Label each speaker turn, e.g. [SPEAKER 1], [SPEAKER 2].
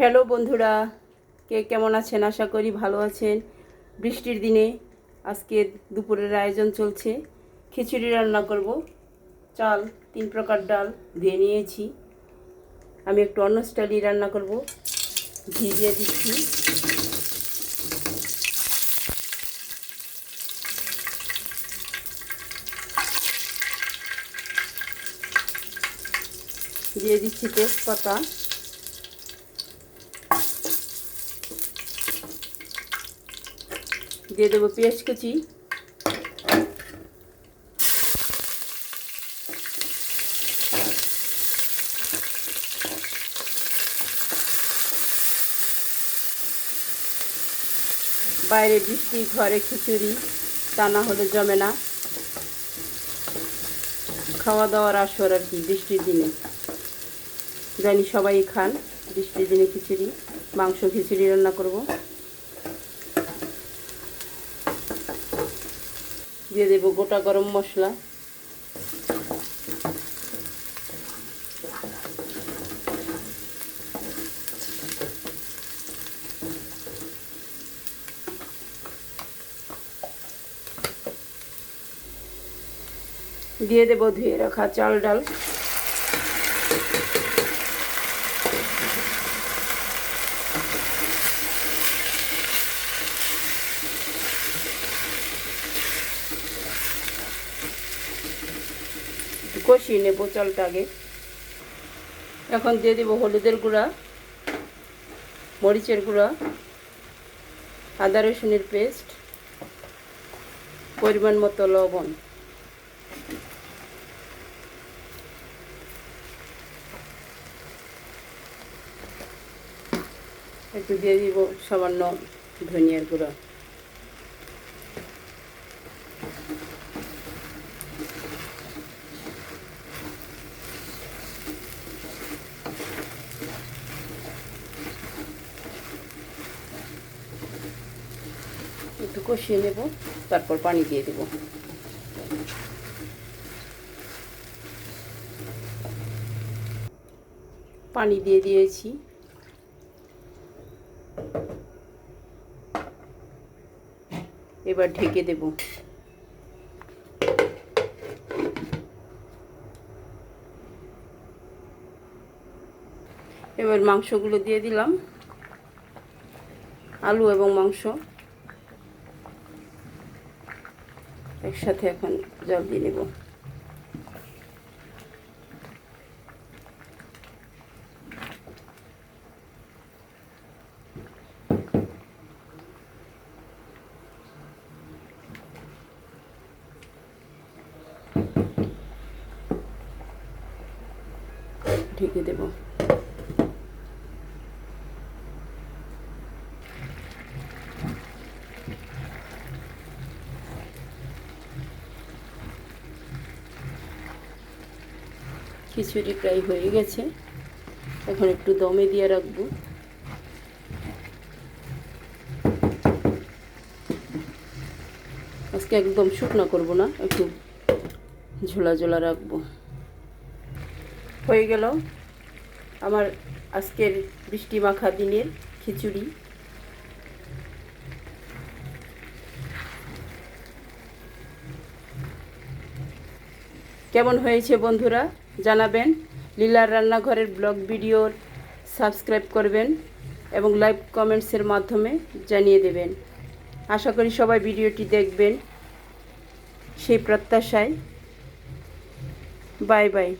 [SPEAKER 1] Hello বন্ধুরা, কে কেমন আছেন? আশা করি ভালো আছেন। বৃষ্টির দিনে আজকে দুপুরের আয়োজন চলছে। খিচুড়ি রান্না করব। চাল, তিন প্রকার ডাল ধুয়ে নিয়েছি। আমি একটু অন্য স্টাইলই রান্না করব। ঘি দিয়ে দিচ্ছি। দিয়ে দিচ্ছি তেজপাতা। দিয়ে দেবো পেঁয়াজ কুচি। বাইরে বৃষ্টি, ঘরে খিচুড়ি, তা না হলে জমে না। খাওয়া দাওয়ার আসর আর কি, বৃষ্টির দিনে। জানি সবাই খান, বৃষ্টির দিনে খিচুড়ি, মাংস খিচুড়ি রান্না করব। দিয়ে দেব গোটা গরম মশলা। দিয়ে দেব ধুয়ে রাখা চাল ডাল। কষিয়ে নেব চালটা আগে এখন দিয়ে দেবো হলুদের গুঁড়া, মরিচের গুঁড়া, আদা রসুনের পেস্ট, পরিমাণ মতো লবণ। একটু দিয়ে দিব সামান্য ধনিয়ার গুঁড়া। একটু কষিয়ে নেব, তারপর পানি দিয়ে দেব। পানি দিয়ে দিয়েছি। এবার ঢেকে দেব। এবার মাংসগুলো দিয়ে দিলাম। আলু এবং মাংস। একসাথে এখন জল দিয়ে নেব। ঢেকে দেব। খিচুড়ি প্রায় হয়ে গেছে। এখন একটু দমে দিয়ে রাখব। আজকে একদম শুকনো করব না, একটু ঝোলা ঝোলা রাখব। হয়ে গেল আমার আজকের বৃষ্টি মাখা দিনের খিচুড়ি। কেমন হয়েছে বন্ধুরা? জানাবেন। লীলার রান্নাঘরের ব্লগ ভিডিওর সাবস্ক্রাইব করবেন এবং লাইভ কমেন্টসের মাধ্যমে জানিয়ে দেবেন। আশা করি সবাই ভিডিওটি দেখবেন। সেই প্রত্যাশায়। Bye bye.